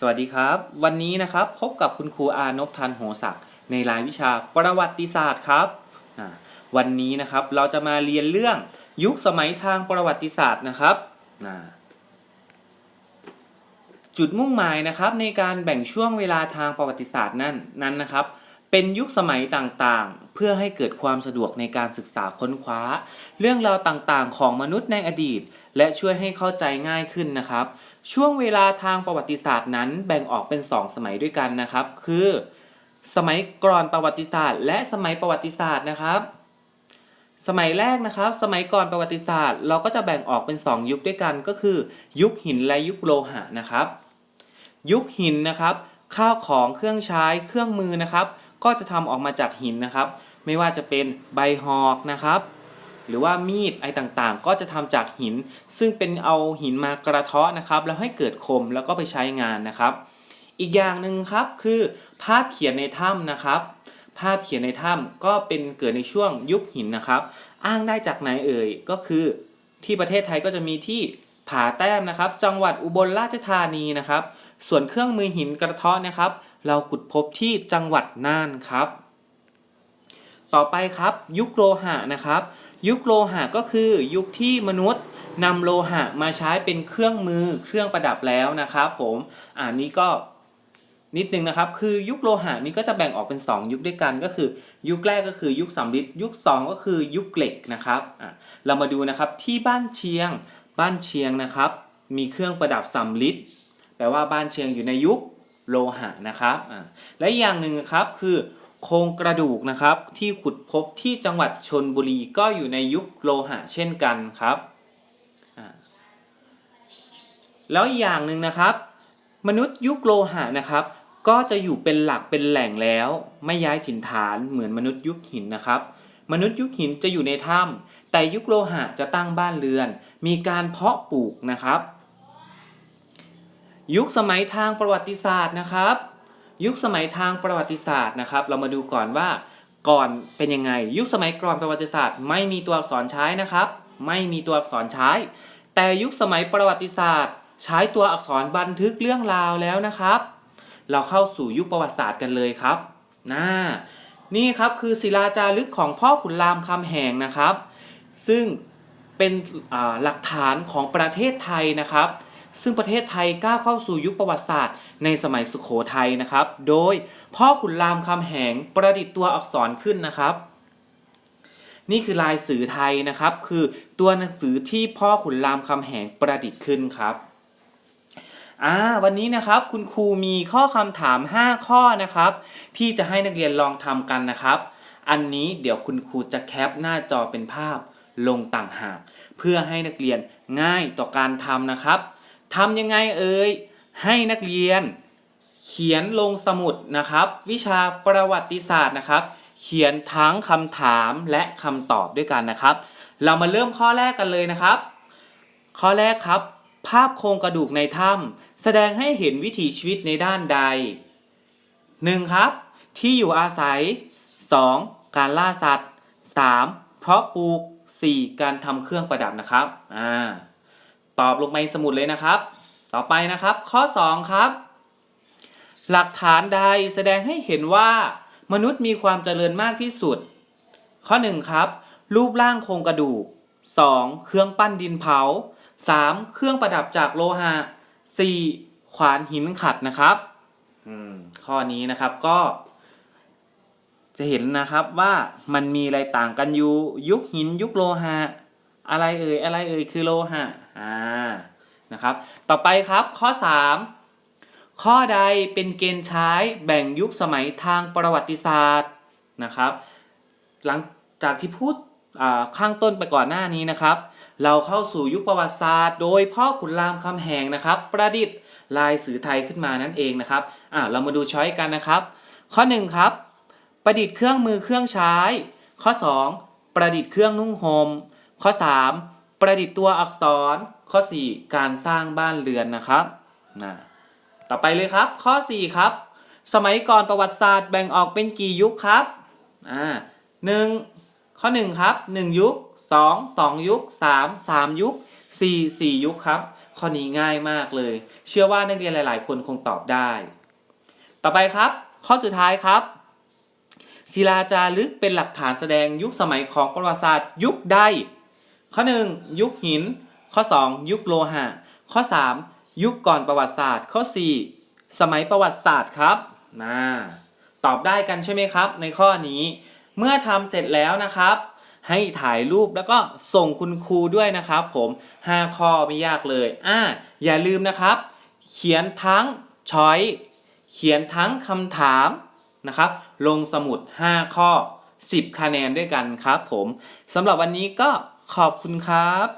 สวัสดีครับ วันนี้นะครับพบกับคุณครูอานพทันโหศักด์ในรายวิชาประวัติศาสตร์ครับ วันนี้นะครับเราจะมาเรียนเรื่องยุคสมัยทางประวัติศาสตร์นะครับจุดมุ่งหมายนะครับในการแบ่งช่วงเวลาทางประวัติศาสตร์นั้นนั้นนะครับ เป็นยุคสมัยต่างๆ เพื่อให้เกิดความสะดวกในการศึกษาค้นคว้า เรื่องราวต่างๆ ของมนุษย์ในอดีต และช่วยให้เข้าใจง่ายขึ้นนะครับ ช่วงเวลาทางประวัติศาสตร์นั้นแบ่งออกเป็น 2 สมัยด้วยกันนะครับ คือ สมัยก่อนประวัติศาสตร์ และสมัยประวัติศาสตร์นะครับ สมัยแรกนะครับ สมัยก่อนประวัติศาสตร์ เราก็จะแบ่งออกเป็น 2 ยุคด้วยกันก็คือ ยุคหินและยุคโลหะนะครับ ยุคหินนะครับ ข้าวของเครื่องใช้เครื่องมือนะครับ ก็จะทำออกมาจากหินนะครับ ไม่ว่าจะเป็นใบหอกนะครับ หรือว่ามีดไอต่างๆ ก็จะทำจากหิน ซึ่งเป็นเอาหินมากระเทาะนะครับ แล้วให้เกิดคมแล้วก็ไปใช้งานนะครับ อีกอย่างหนึ่งครับคือภาพเขียนในถ้ำนะครับ ภาพเขียนในถ้ำก็เป็นเกิดในช่วงยุคหินนะครับ อ้างได้จากไหนเอ่ยก็คือที่ประเทศไทยก็จะมีที่ผาแต้มนะครับ จังหวัดอุบลราชธานีนะครับ ส่วนเครื่องมือหินกระเทาะนะครับ เราขุดพบที่จังหวัดน่านครับ ต่อไปครับยุคโลหะนะครับ ยุคโลหะก็คือยุคที่มนุษย์นำโลหะมาใช้เป็นเครื่องมือเครื่องประดับแล้วนะครับผมอ่านี้ก็นิดนึงนะครับคือยุคโลหะนี้ก็จะแบ่งออกเป็น 2 ยุคด้วยกันก็คือ ยุคแรกก็คือยุคสำริดยุค 2 ก็คือยุคเหล็กนะครับอะเรามาดูนะครับที่บ้านเชียงบ้านเชียงนะครับ มีเครื่องประดับสำริดแปลว่าบ้านเชียงอยู่ในยุคโลหะนะครับอะและอีกอย่างหนึ่งครับคือ โครงกระดูกนะครับที่ขุดพบที่จังหวัดชนบุรีก็อยู่ในยุคโลหะเช่นกันครับแล้วอีกอย่างหนึ่งนะครับ มนุษย์ยุคโลหะนะครับ ก็จะอยู่เป็นหลักเป็นแหล่งแล้ว ไม่ย้ายถิ่นฐานเหมือนมนุษย์ยุคหินนะครับ มนุษย์ยุคหินจะอยู่ในถ้ำแต่ยุคโลหะจะตั้งบ้านเรือน มีการเพาะปลูกนะครับ ยุคสมัยทางประวัติศาสตร์นะครับ ยุคสมัยทางประวัติศาสตร์นะครับ เรามาดูก่อนว่าก่อนเป็นยังไง ยุคสมัยก่อนประวัติศาสตร์ ไม่มีตัวอักษรใช้นะครับ ไม่มีตัวอักษรใช้ แต่ยุคสมัยประวัติศาสตร์ ใช้ตัวอักษรบันทึกเรื่องราวแล้วนะครับ เราเข้าสู่ยุคประวัติศาสตร์กันเลยครับน่านี่ครับคือศิลาจารึกของพ่อขุนรามคำแหงนะครับ ซึ่งเป็นหลักฐานของประเทศไทยนะครับ ซึ่งประเทศไทยก้าวเข้าสู่ยุคประวัติศาสตร์ ในสมัยสุขโขทัยนะครับ โดยพ่อขุนรามคำแหงประดิษฐ์ตัวอักษรขึ้นนะครับ นี่คือลายสื่อไทยนะครับ คือตัวหนังสือที่พ่อขุนรามคำแหงประดิษฐ์ขึ้นครับอ่าวันนี้นะครับคุณครูมีข้อคำถาม 5 ข้อนะครับ ที่จะให้นักเรียนลองทำกันนะครับ อันนี้เดี๋ยวคุณครูจะแคปหน้าจอเป็นภาพลงต่างหาก เพื่อให้นักเรียนง่ายต่อการทำนะครับ ทำยังไงเอ่ยให้นักเรียน เขียนลงสมุดนะครับ วิชาประวัติศาสตร์นะครับ เขียนทั้งคำถามและคำตอบด้วยกันนะครับ เรามาเริ่มข้อแรกกันเลยนะครับ ข้อแรกครับ ภาพโครงกระดูกในถ้ำแสดงให้เห็นวิถีชีวิตในด้านใด 1. ครับ ที่อยู่อาศัย 2. การล่าสัตว์ 3. เพาะปลูก 4. การทำเครื่องประดับนะครับ อ่า ตอบลงไปในสมุดเลยนะครับ ต่อไปนะครับ ข้อ 2 ครับ หลักฐานใดแสดงให้เห็นว่า มนุษย์มีความเจริญมากที่สุด ข้อ 1 ครับ รูปร่างโครงกระดูก 2. เครื่องปั้นดินเผา 3. เครื่องประดับจากโลหะ 4. ขวานหินขัดนะครับอืมข้อนี้นะครับก็ จะเห็นนะครับว่ามันมีอะไรต่างกันอยู่ ยุคหินยุคโลหะ อะไรเอ่ยอะไรเอ่ยคือโลหะอ่านะครับ ต่อไปครับข้อ 3 ข้อใดเป็นเกณฑ์ใช้แบ่งยุคสมัยทางประวัติศาสตร์นะครับ หลังจากที่พูดข้างต้นไปก่อนหน้านี้นะครับ เราเข้าสู่ยุคประวัติศาสตร์ โดยพ่อขุนรามคำแหงนะครับ ประดิษฐ์ลายสื่อไทยขึ้นมานั่นเองนะครับอ่าเรามาดูช้อยกันนะครับ ข้อ1ครับประดิษฐ์เครื่องมือเครื่องใช้ ข้อ 2 ประดิษฐ์เครื่องนุ่งห่ม ข้อ 3 ประดิษฐ์ตัวอักษร ข้อ 4 การสร้างบ้านเรือนนะครับนะต่อไปเลยครับ ข้อ 4 ครับ สมัยก่อนประวัติศาสตร์แบ่งออกเป็นกี่ยุคครับอ่าหนึ่งข้อ 1 ครับ 1 ยุค 2 2 ยุค 3 3 ยุค 4 4 ยุคครับ ข้อนี้ง่ายมากเลย เชื่อว่านักเรียนหลาย ๆ คนคงตอบได้ ต่อไปครับ ข้อสุดท้ายครับศิลาจารึกเป็นหลักฐานแสดงยุคสมัยของประวัติศาสตร์ยุคใด ข้อ 1 ยุคหิน ข้อ 2 ยุคโลหะ ข้อ 3 ยุคก่อนประวัติศาสตร์ ข้อ 4 สมัยประวัติศาสตร์ครับมาตอบได้กันใช่ไหมครับ ในข้อนี้ เมื่อทำเสร็จแล้วนะครับ ให้ถ่ายรูปแล้วก็ส่งคุณครูด้วยนะครับ ผม 5 ข้อไม่ยากเลยอ่าอย่าลืมนะครับ เขียนทั้งช้อยเขียนทั้งคำถามนะครับ ลงสมุด 5 ข้อ 10 คะแนนด้วยกันครับ ผมสำหรับวันนี้ก็ ขอบคุณครับ